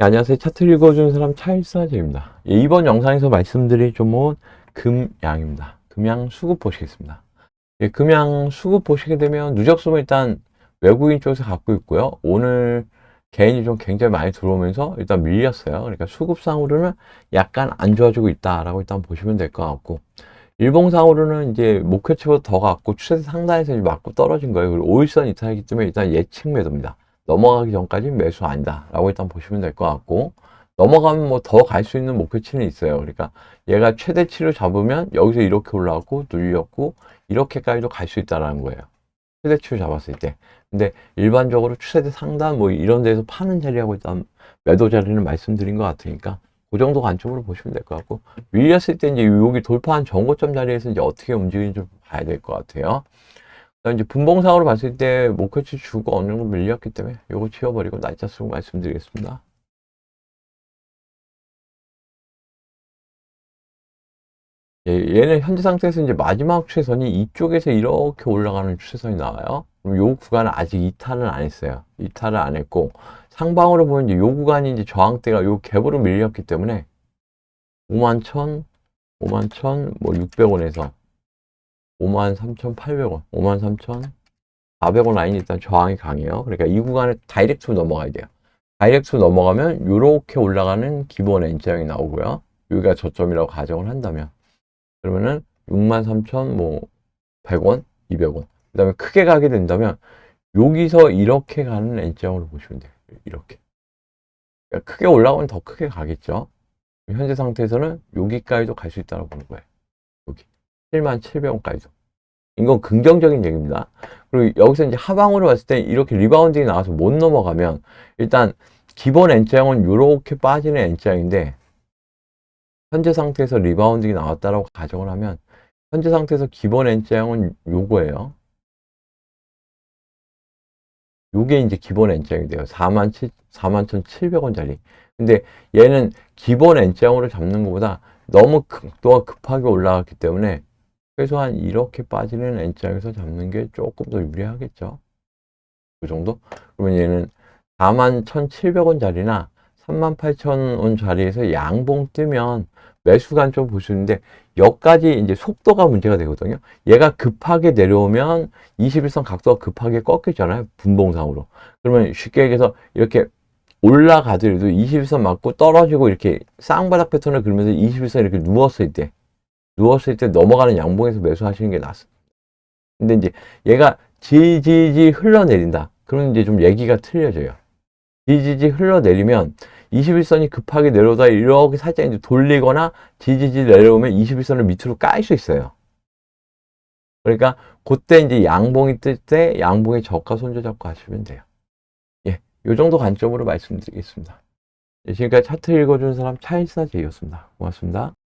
네, 안녕하세요. 차트 읽어주는 사람 차일사제입니다. 예, 이번 영상에서 말씀드릴 종목은 금양입니다. 금양 수급 보시겠습니다. 예, 금양 수급 보시게 되면 누적수는 일단 외국인 쪽에서 갖고 있고요. 오늘 개인이 좀 굉장히 많이 들어오면서 일단 밀렸어요. 그러니까 수급상으로는 약간 안 좋아지고 있다라고 일단 보시면 될 것 같고 일봉상으로는 이제 목표치보다 더 갖고 추세 상단에서 이제 맞고 떨어진 거예요. 그리고 5일선 이탈이기 때문에 일단 예측 매도입니다. 넘어가기 전까지 매수 아니다 라고 일단 보시면 될 것 같고 넘어가면 뭐 더 갈 수 있는 목표치는 있어요. 그러니까 얘가 최대치를 잡으면 여기서 이렇게 올라왔고 눌렸고 이렇게까지도 갈 수 있다라는 거예요. 최대치를 잡았을 때. 근데 일반적으로 추세대 상단 뭐 이런 데서 파는 자리하고 일단 매도 자리는 말씀드린 것 같으니까 그 정도 관점으로 보시면 될 것 같고 밀렸을 때 이제 여기 돌파한 정고점 자리에서 이제 어떻게 움직이는지 좀 봐야 될 것 같아요 이제 분봉상으로 봤을 때 목표치 주고 어느 정도 밀렸기 때문에 요거 지워버리고 날짜 쓰고 말씀드리겠습니다. 예, 얘는 현재 상태에서 이제 마지막 추세선이 이쪽에서 이렇게 올라가는 추세선이 나와요. 그럼 요 구간은 아직 이탈은 안 했어요. 이탈을 안 했고 상방으로 보면 이제 요 구간이 이제 저항대가 요 갭으로 밀렸기 때문에 5만 천, 5만 천, 뭐 600원에서 53,800원, 53,400원 라인이 일단 저항이 강해요. 그러니까 이 구간에 다이렉트로 넘어가야 돼요. 다이렉트로 넘어가면 이렇게 올라가는 기본 N자형이 나오고요. 여기가 저점이라고 가정을 한다면 그러면은 63,000, 뭐 100원, 200원. 그 다음에 크게 가게 된다면 여기서 이렇게 가는 N자형으로 보시면 돼요. 이렇게. 그러니까 크게 올라가면 더 크게 가겠죠. 현재 상태에서는 여기까지도 갈 수 있다고 보는 거예요. 여기. 7만 700원까지도. 이건 긍정적인 얘기입니다. 그리고 여기서 이제 하방으로 봤을 때 이렇게 리바운딩이 나와서 못 넘어가면 일단 기본 N자형은 이렇게 빠지는 N자형인데 현재 상태에서 리바운딩이 나왔다라고 가정을 하면 현재 상태에서 기본 N자형은 요거예요. 요게 이제 기본 N자형이 돼요. 4만 7, 4만 1,700원짜리. 근데 얘는 기본 N자형으로 잡는 것보다 너무 극도가 급하게 올라갔기 때문에 최소한 이렇게 빠지는 N자에서 잡는 게 조금 더 유리하겠죠. 그 정도? 그러면 얘는 41,700원짜리나 38,000원 자리에서 양봉 뜨면 매수 관점 볼수 있는데 여기까지 이제 속도가 문제가 되거든요. 얘가 급하게 내려오면 21선 각도가 급하게 꺾이잖아요. 분봉상으로. 그러면 쉽게 얘기해서 이렇게 올라가더라도 21선 맞고 떨어지고 이렇게 쌍바닥 패턴을 그리면서 21선 이렇게 누웠을 때 누웠을 때 넘어가는 양봉에서 매수하시는 게 낫습니다. 근데 이제 얘가 지지지 흘러내린다. 그러면 이제 좀 얘기가 틀려져요. 지지지 흘러내리면 21선이 급하게 내려오다 이렇게 살짝 이제 돌리거나 지지지 내려오면 21선을 밑으로 깔 수 있어요. 그러니까 그때 이제 양봉이 뜰 때 양봉의 저가 손절 잡고 하시면 돼요. 예, 요 정도 관점으로 말씀드리겠습니다. 예, 지금까지 차트 읽어주는 사람 차일사제이였습니다. 고맙습니다.